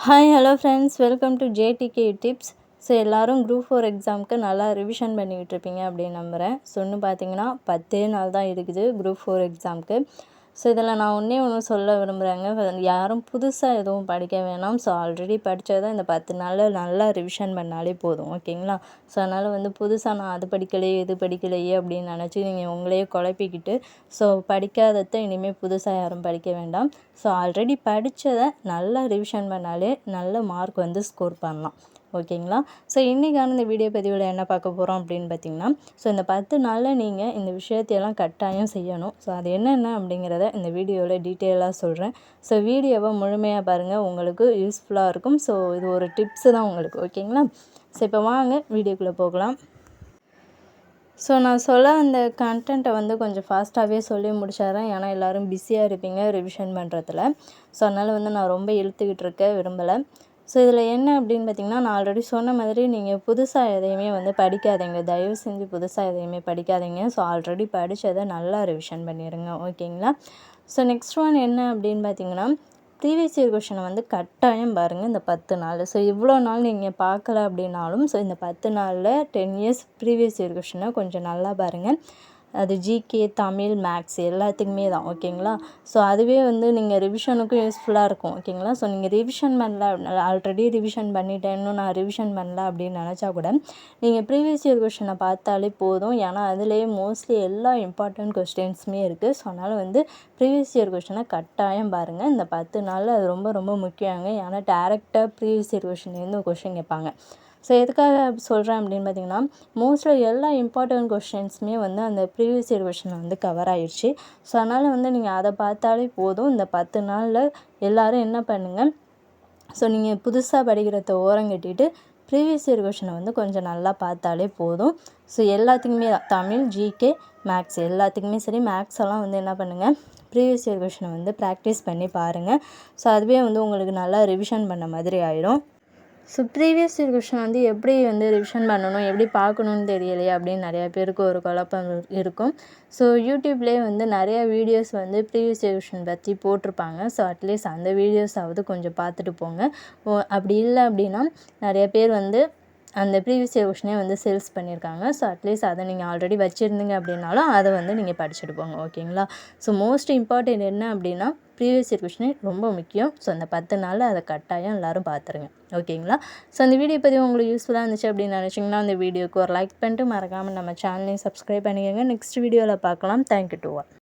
Hi hello friends welcome to JDK tips so எல்லோரும் group four எக்ஸாமுக்கு நல்லா revision பண்ணிக்கிட்டு இருப்பீங்க அப்படின்னு நம்புகிறேன் ஸோ இன்னும் பார்த்தீங்கன்னா பத்தே நாள் தான் இருக்குது குரூப் ஃபோர் எக்ஸாமுக்கு ஸோ இதில் நான் ஒன்றே ஒன்று சொல்ல விரும்புகிறேங்க. யாரும் புதுசாக எதுவும் படிக்க வேணாம். ஸோ ஆல்ரெடி படித்ததை இந்த பத்து நாளில் நல்லா ரிவிஷன் பண்ணாலே போதும். ஓகேங்களா ஸோ அதனால் வந்து புதுசாக நான் அது படிக்கலையே இது படிக்கலையே அப்படின்னு நினச்சி நீங்கள் உங்களையே குழப்பிக்கிட்டு ஸோ படிக்காததை இனிமேல் புதுசாக யாரும் படிக்க வேண்டாம். ஸோ ஆல்ரெடி படித்ததை நல்லா ரிவிஷன் பண்ணாலே நல்ல மார்க் வந்து ஸ்கோர் பண்ணலாம். ஓகேங்களா? ஸோ இன்றைக்கான இந்த வீடியோ பதிவில் என்ன பார்க்க போகிறோம் அப்படின்னு பார்த்தீங்கன்னா ஸோ இந்த பத்து நாளில் நீங்கள் இந்த விஷயத்தையெல்லாம் கட்டாயம் செய்யணும். ஸோ அது என்னென்ன அப்படிங்கிறத இந்த வீடியோவில் டீட்டெயிலாக சொல்கிறேன் ஸோ வீடியோவை முழுமையாக பாருங்கள் உங்களுக்கு யூஸ்ஃபுல்லாக இருக்கும். ஸோ இது ஒரு டிப்ஸு தான் உங்களுக்கு. ஓகேங்களா? ஸோ இப்போ வாங்க வீடியோக்குள்ளே போகலாம். ஸோ நான் சொல்ல அந்த கண்டென்ட்டை வந்து கொஞ்சம் ஃபாஸ்ட்டாகவே சொல்லி முடிச்சிடுறேன் ஏன்னா எல்லோரும் பிஸியாக இருப்பீங்க ரிவிஷன் பண்ணுறதுல ஸோ அதனால் வந்து நான் ரொம்ப இழுத்துக்கிட்டு இருக்க விரும்பலை. ஸோ இதில் என்ன அப்படின்னு பார்த்தீங்கன்னா நான் ஆல்ரெடி சொன்ன மாதிரி நீங்கள் புதுசாக எதையுமே வந்து படிக்காதீங்க. தயவு செஞ்சு புதுசாக எதையுமே படிக்காதீங்க. ஸோ ஆல்ரெடி படித்ததை நல்லா ரிவிஷன் பண்ணிடுங்க ஓகேங்களா? ஸோ நெக்ஸ்ட் ஒன் என்ன அப்படின்னு பார்த்தீங்கன்னா ப்ரீவியஸ் கொஷனை வந்து கட்டாயம் பாருங்கள் இந்த பத்து நாள். ஸோ இவ்வளோ நாள் நீங்கள் பார்க்கல அப்படின்னாலும் ஸோ இந்த பத்து நாளில் டென் இயர்ஸ் ப்ரீவியஸ் இயர் கொஷனை கொஞ்சம் நல்லா பாருங்கள் அது ஜிகே தமிழ் மேக்ஸ் எல்லாத்துக்குமே தான் ஓகேங்களா ஸோ அதுவே வந்து நீங்கள் ரிவிஷனுக்கும் யூஸ்ஃபுல்லாக இருக்கும் ஓகேங்களா ஸோ நீங்கள் ரிவிஷன் பண்ணல ஆல்ரெடி ரிவிஷன் பண்ணிட்டேன் இன்னும் நான் ரிவிஷன் பண்ணல அப்படின்னு நினச்சா கூட நீங்கள் ப்ரீவியஸ் இயர் கொஷனை பார்த்தாலே போதும். ஏன்னா அதுலேயே மோஸ்ட்லி எல்லா இம்பார்ட்டண்ட் கொஸ்டின்ஸுமே இருக்குது ஸோ அதனால் வந்து ப்ரீவியஸ் இயர் கொஷனை கட்டாயம் பாருங்கள் இந்த பத்து நாளில் அது ரொம்ப ரொம்ப முக்கியங்க. ஏன்னா டேரெக்டாக ப்ரீவியஸ் இயர் கொஷின்லேருந்து கொஷின் கேட்பாங்க. ஸோ எதுக்காக சொல்கிறேன் அப்படின்னு பார்த்தீங்கன்னா மோஸ்ட்லி எல்லா இம்பார்ட்டன்ட் கொஷின்ஸுமே வந்து அந்த ப்ரீவியஸ் இயர் கொஷினில் வந்து கவர் ஆயிடுச்சு ஸோ அதனால் வந்து நீங்கள் அதை பார்த்தாலே போதும். இந்த பத்து நாளில் எல்லோரும் என்ன பண்ணுங்கள் ஸோ நீங்கள் புதுசாக படிக்கிறத ஓரம் கட்டிட்டு ப்ரீவியஸ் இயர் கொஷினை வந்து கொஞ்சம் நல்லா பார்த்தாலே போதும். ஸோ எல்லாத்துக்குமே தமிழ் ஜிகே மேக்ஸ் எல்லாத்துக்குமே சரி மேக்ஸ் எல்லாம் வந்து என்ன பண்ணுங்கள் ப்ரீவியஸ் இயர் கொஷினை வந்து ப்ராக்டிஸ் பண்ணி பாருங்கள் ஸோ அதுவே வந்து உங்களுக்கு நல்லா ரிவிஷன் பண்ண மாதிரி ஆயிடும். ஸோ ப்ரீவியஸ் இயர் கொஷின் வந்து எப்படி வந்து ரிவிஷன் பண்ணணும் எப்படி பார்க்கணுன்னு தெரியலையே அப்படின்னு நிறையா பேருக்கு ஒரு குழப்பம் இருக்கும். ஸோ யூடியூப்லேயே வந்து நிறையா வீடியோஸ் வந்து ப்ரீவியஸ் இயர் கொஷின் பற்றி போட்டிருப்பாங்க ஸோ அட்லீஸ்ட் அந்த வீடியோஸாவது கொஞ்சம் பார்த்துட்டு போங்க. அப்படி இல்லை அப்படின்னா நிறைய பேர் வந்து அந்த ப்ரீவியஸ் இயர் கொஷினே வந்து சேல்ஸ் பண்ணியிருக்காங்க. ஸோ அட்லீஸ்ட் அதை நீங்கள் ஆல்ரெடி வச்சுருந்தீங்க அப்படின்னாலும் அதை வந்து நீங்கள் படிச்சுட்டு போங்க ஓகேங்களா? ஸோ மோஸ்ட் இம்பார்ட்டன்ட் என்ன அப்படின்னா ப்ரீவியஸ் இயர் கொஷினே ரொம்ப முக்கியம். ஸோ அந்த பத்து நாளில் அதை கட்டாயம் எல்லோரும் பார்த்துருங்க ஓகேங்களா? ஸோ அந்த வீடியோ பற்றி உங்களுக்கு யூஸ்ஃபுல்லாக இருந்துச்சு அப்படின்னு நினச்சிங்கன்னா அந்த வீடியோக்கு ஒரு லைக் பண்ணிட்டு மறக்காமல் நம்ம சேனலையும் சப்ஸ்கிரைப் பண்ணிக்கோங்க. நெக்ஸ்ட் வீடியோவில் பார்க்கலாம். Thank you to all